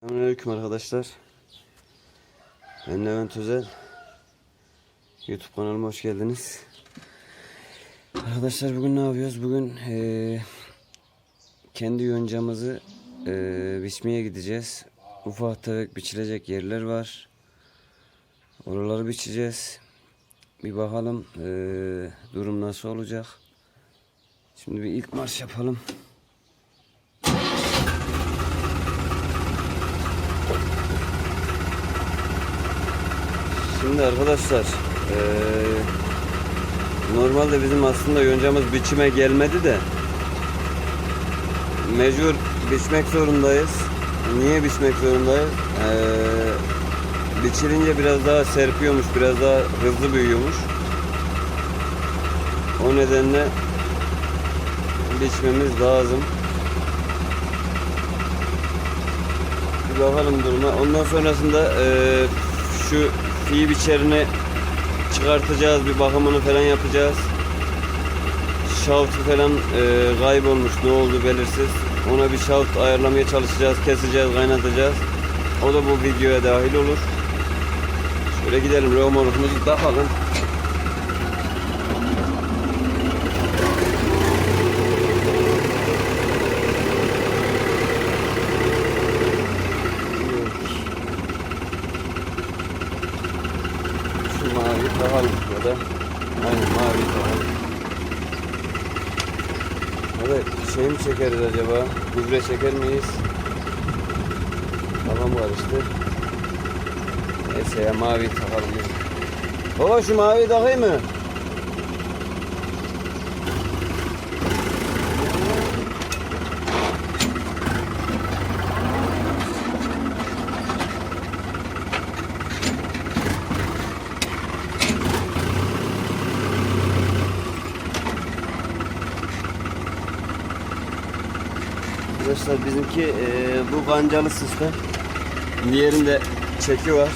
Selamünaleyküm arkadaşlar. Ben Levent Özel. YouTube kanalıma hoş geldiniz. Arkadaşlar bugün ne yapıyoruz? Bugün eee, kendi yoncamızı eee biçmeye gideceğiz. Ufak tefek biçilecek yerler var. Oraları biçeceğiz. Bir bakalım eee, durum nasıl olacak. Şimdi bir ilk marş yapalım. Şimdi arkadaşlar eee, normalde bizim aslında yoncamız biçime gelmedi de mecbur biçmek zorundayız. Niye biçmek zorundayız? Eee biçilince biraz daha serpiyormuş, biraz daha hızlı büyüyormuş. O nedenle biçmemiz lazım. Bir bakalım duruma. Ondan sonrasında eee, şu fi biçerini çıkartacağız. Bir bakımını falan yapacağız. Şaftı falan eee kaybolmuş. Ne oldu belirsiz. Ona bir şaft ayarlamaya çalışacağız. Keseceğiz, kaynatacağız. O da bu videoya dahil olur. Şöyle gidelim. Römorkumuzu takalım. Şu mavi takalım ya da aynen mavi. Ya da şey mi çekeriz acaba? Gübre çeker miyiz? Kafam karıştı. Neyse ya mavi takalım. Baba şu mavi takayım mı? Arkadaşlar bizimki e, bu kancalı sistem. Diğerinde çeki var.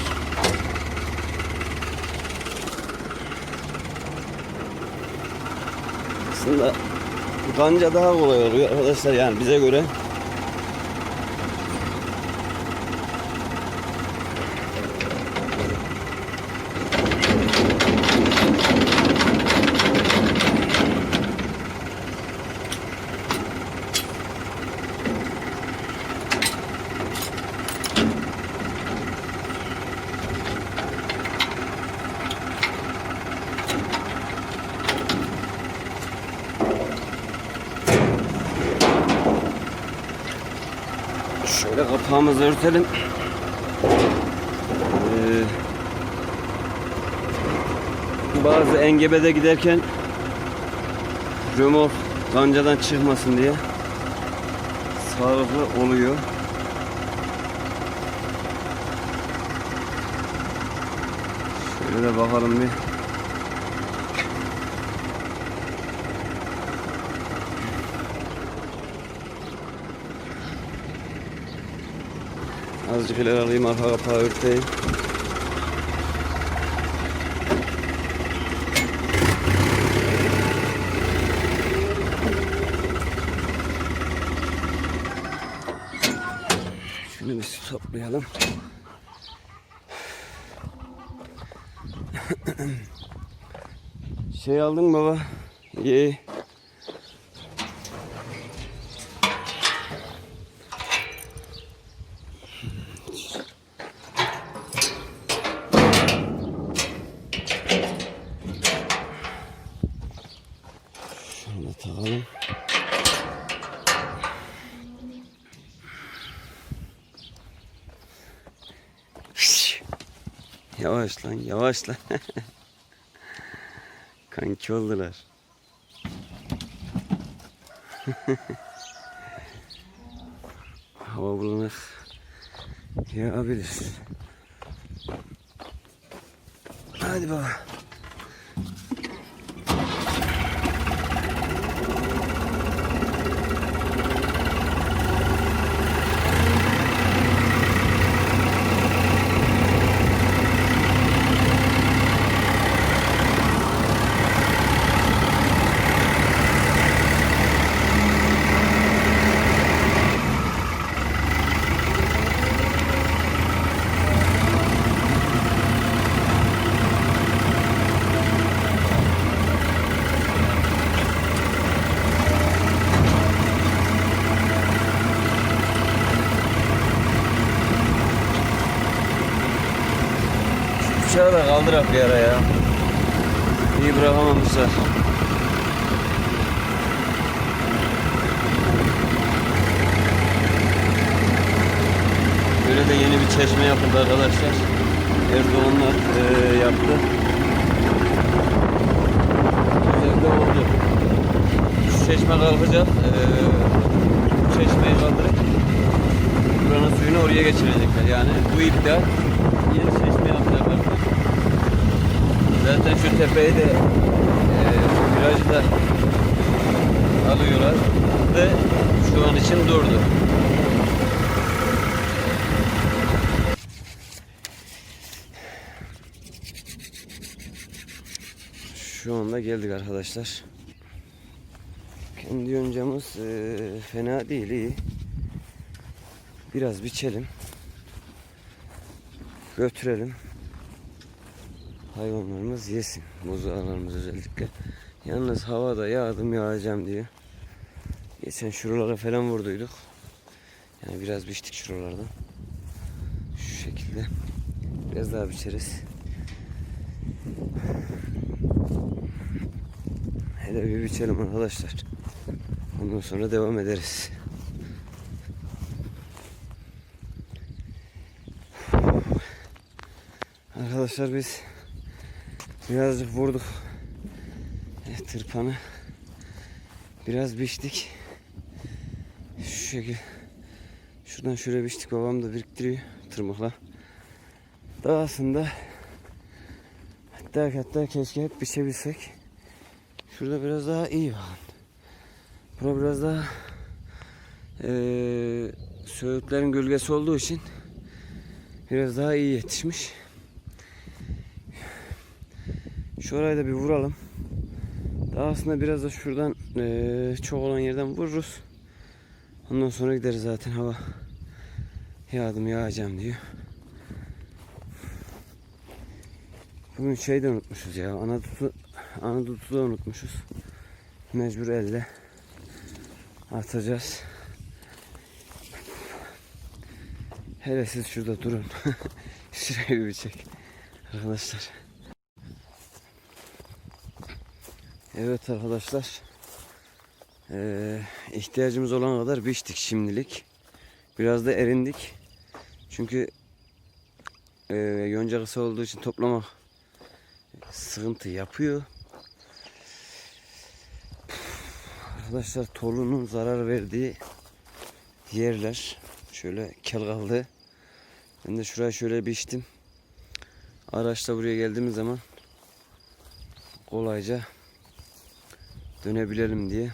Aslında kanca daha kolay oluyor arkadaşlar yani bize göre. Kapağımızı örtelim. Ee, bazı engebede giderken römork kancadan çıkmasın diye sağlıklı oluyor. Şöyle de bakalım bir. Azıcık ileri alayım arka kapağı örteyim. Şunu bir toplayalım. şey aldın baba? İyi. Şunu da takalım. Yavaş lan yavaş lan. Kanki oldular. Hava bulanık yağabilir. Hadi baba. Kaldırak bir ara ya. İyi bırakamamışlar. Böyle de yeni bir çeşme yapıldı arkadaşlar. Erdoğanlar eee yaptı. Güzel de oldu. Şu çeşme kalkacak. Bu çeşmeyi kaldırıp buranın suyunu oraya geçirecekler. Yani bu iptal yeni çeşme yapacaklar. Zaten şu tepeyi de virajı da alıyorlar ve şu an için durdu. Şu anda geldik arkadaşlar. Kendi yoncamız eee, fena değil iyi. Biraz biçelim. Götürelim. Hayvanlarımız yesin. Buzağlarımız özellikle. Yalnız havada yağdım yağacağım diyor. Geçen şuralara falan vurduyduk. Yani biraz biçtik şuralardan. Şu şekilde. Biraz daha biçeriz. Hele bir biçelim arkadaşlar. Ondan sonra devam ederiz. Arkadaşlar biz birazcık vurduk. Tırpanı. Biraz biçtik. Şu şekil. Şuradan şöyle biçtik. Babam da biriktiriyor tırmıkla. Daha aslında hatta hatta keşke hep biçebilsek. Şurada biraz daha iyi bakın. Bura biraz daha eee söğütlerin gölgesi olduğu için biraz daha iyi yetişmiş. Şu orayı da bir vuralım. Daha aslında biraz da şuradan eee, çok olan yerden vururuz. Ondan sonra gideriz zaten hava yağdım yağacağım diyor. Bugün şey de unutmuşuz ya. Anadutu, anadutu da unutmuşuz. Mecbur elle atacağız. Hele siz şurada durun. Şurayı bir çek. Arkadaşlar. Evet arkadaşlar. Ee, ihtiyacımız olan kadar biçtik şimdilik. Biraz da erindik. Çünkü e, yonca kısa olduğu için toplamak sıkıntı yapıyor. Arkadaşlar tolunun zarar verdiği yerler şöyle kel kaldı. Ben de şuraya şöyle biçtim. Araçla buraya geldiğimiz zaman kolayca dönebilelim diye.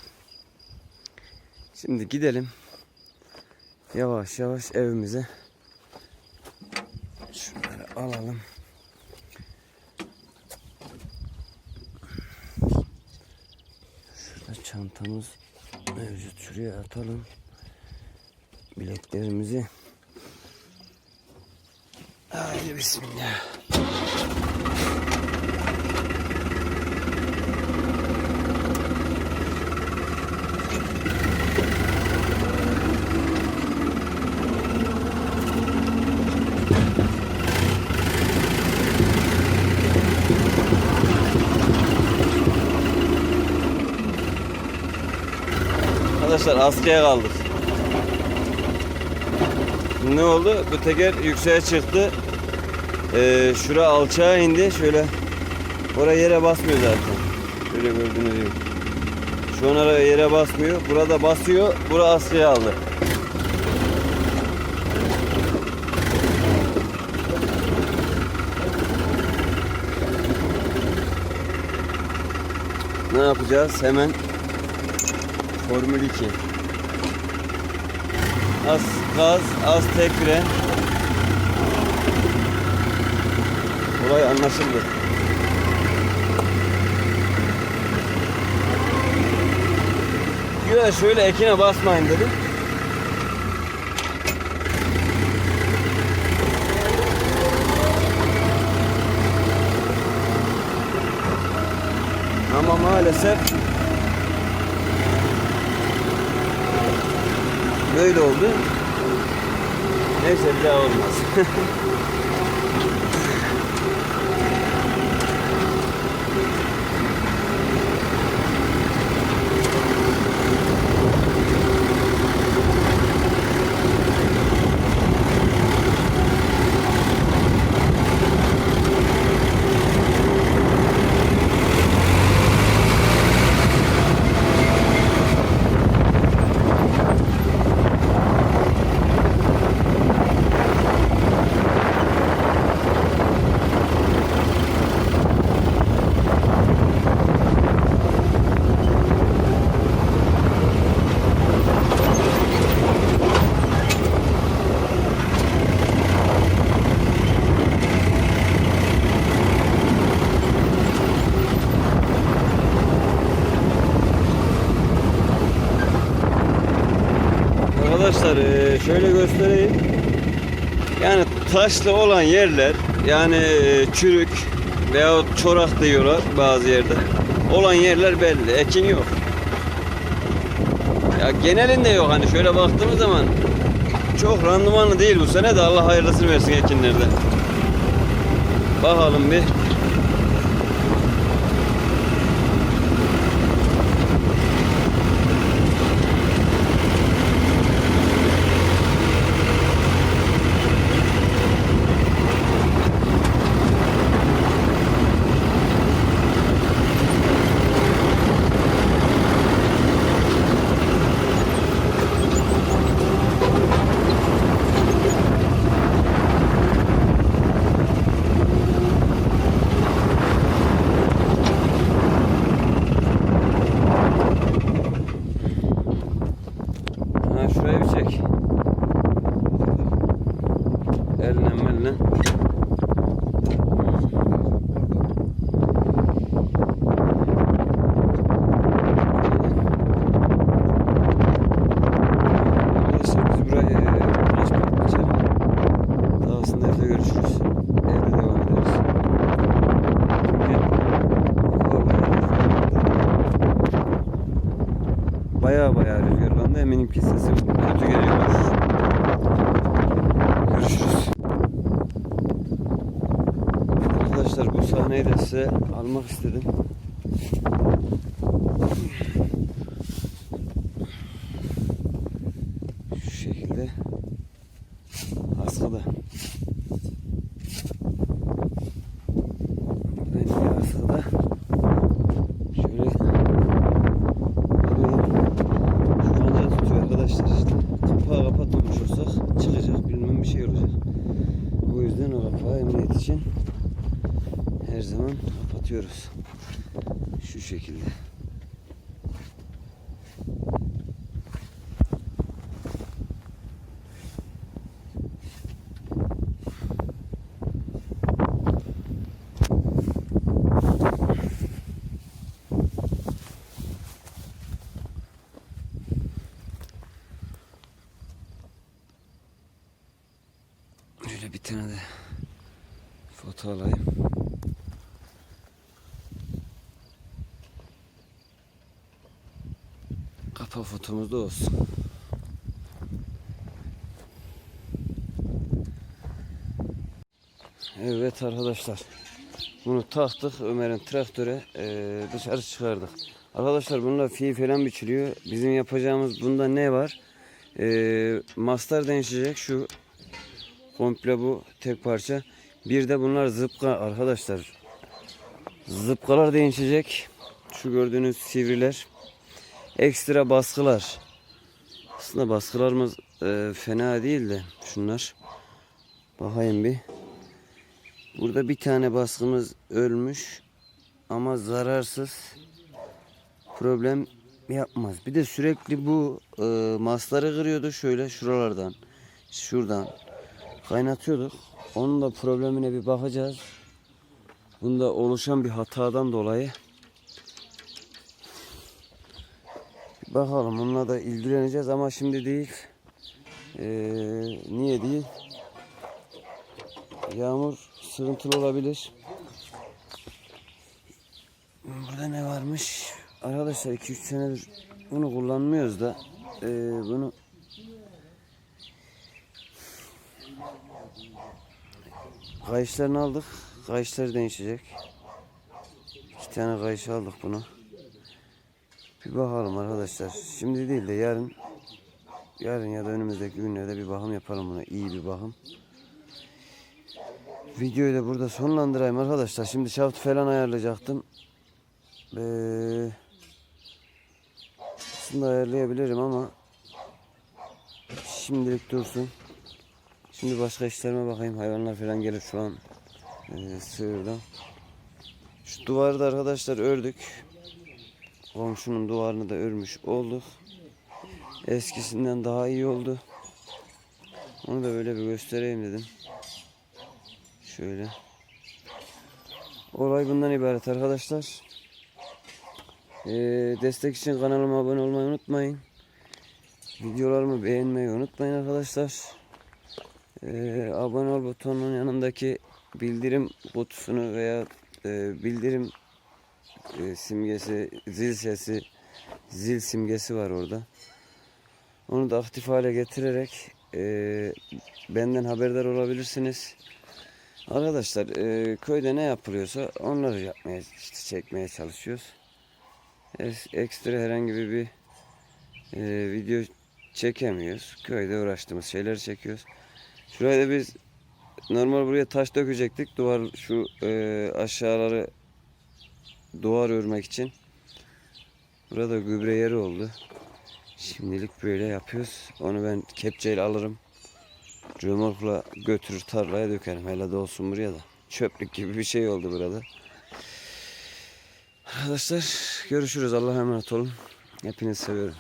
Şimdi gidelim. Yavaş yavaş evimize. Şunları alalım. Şurada çantamız mevcut. Şuraya atalım. Bileklerimizi. Haydi bismillah. Arkadaşlar askıya kaldık. Ne oldu? Bu teker yükseğe çıktı. Ee, şura alçağa indi. Şöyle oraya yere basmıyor zaten. Şöyle gördüğünüz gibi. Şu an araya yere basmıyor. Burada basıyor. Bura askıya aldı. Ne yapacağız? Hemen Formül 2. Az gaz, az tek fren. Olay anlaşıldı. Güya şöyle ekine basmayın dedim. Ama maalesef böyle oldu. Neyse bir daha olmaz. Yani taşlı olan yerler yani e, çürük veya çorak diyorlar bazı yerde. Olan yerler belli. Ekin yok. Ya genelinde yok hani şöyle baktığımız zaman çok randımanlı değil bu sene de Allah hayırlısını versin ekinlerde. Bakalım bir. Ha şuraya bir çek. Eline meline. Arkadaşlar biz burayı açmak için daha aslında evde görüşürüz. Evde devam ederiz. Bugün Baya baya rüzgarlandı. Eminim ki sesim kötü geliyordur. Görüşürüz. Arkadaşlar bu sahneyi de size almak istedim. Şu şekilde askıda. Burada yine askıda. Şöyle Kanca tutuyor arkadaşlar işte. Kapağı kapatmamış olsak çıkacak bilmem bir şey olacak. O yüzden o kapağı emniyet için her zaman kapatıyoruz. Şu şekilde. Şöyle bir tane de foto alayım. Kapak fotomuz da olsun. Evet arkadaşlar. Bunu taktık Ömer'in traktöre eee, dışarı çıkardık. Arkadaşlar bununla fi falan biçiliyor. Bizim yapacağımız bunda ne var? Eee mastar değişecek şu Komple bu tek parça. Bir de bunlar zıpka arkadaşlar. Zıpkalar değişecek. Şu gördüğünüz sivriler. Ekstra baskılar. Aslında baskılarımız e, fena değil de şunlar. Bakayım bir. Burada bir tane baskımız ölmüş. Ama zararsız. Problem yapmaz. Bir de sürekli bu e, masları kırıyordu şöyle şuralardan. Şuradan kaynatıyorduk. Onun da problemine bir bakacağız. Bunda oluşan bir hatadan dolayı bakalım onunla da ilgileneceğiz ama şimdi değil. Ee, niye değil? Yağmur sırıntılı olabilir. Burada ne varmış? Arkadaşlar 2-3 senedir bunu kullanmıyoruz da ee, bunu Kayışlarını aldık. Kayışlar değişecek. İki tane kayış aldık bunu. Bir bakalım arkadaşlar. Şimdi değil de yarın yarın ya da önümüzdeki günlerde bir bakım yapalım buna. İyi bir bakım. Videoyu da burada sonlandırayım arkadaşlar. Şimdi şaft falan ayarlayacaktım. Ee, aslında ayarlayabilirim ama şimdilik dursun. Şimdi başka işlerime bakayım. Hayvanlar falan gelir şu an e, sığırda. Şu duvarı da arkadaşlar ördük. Komşunun duvarını da örmüş olduk. Eskisinden daha iyi oldu. Onu da böyle bir göstereyim dedim. Şöyle. Olay bundan ibaret arkadaşlar. Ee, destek için kanalıma abone olmayı unutmayın. Videolarımı beğenmeyi unutmayın arkadaşlar. Ee, abone ol butonunun yanındaki bildirim kutusunu veya e, bildirim e, simgesi, zil sesi, zil simgesi var orada. Onu da aktif hale getirerek e, benden haberdar olabilirsiniz. Arkadaşlar e, köyde ne yapılıyorsa onları yapmaya, işte çekmeye çalışıyoruz. Es- Ekstra herhangi bir e, video çekemiyoruz. Köyde uğraştığımız şeyleri çekiyoruz. Şuraya da biz normal buraya taş dökecektik. Duvar şu e, aşağıları duvar örmek için. Burada gübre yeri oldu. Şimdilik böyle yapıyoruz. Onu ben kepçeyle alırım. Römorkla götürür tarlaya dökerim. Hele de olsun buraya da. Çöplük gibi bir şey oldu burada. Arkadaşlar görüşürüz. Allah'a emanet olun. Hepinizi seviyorum.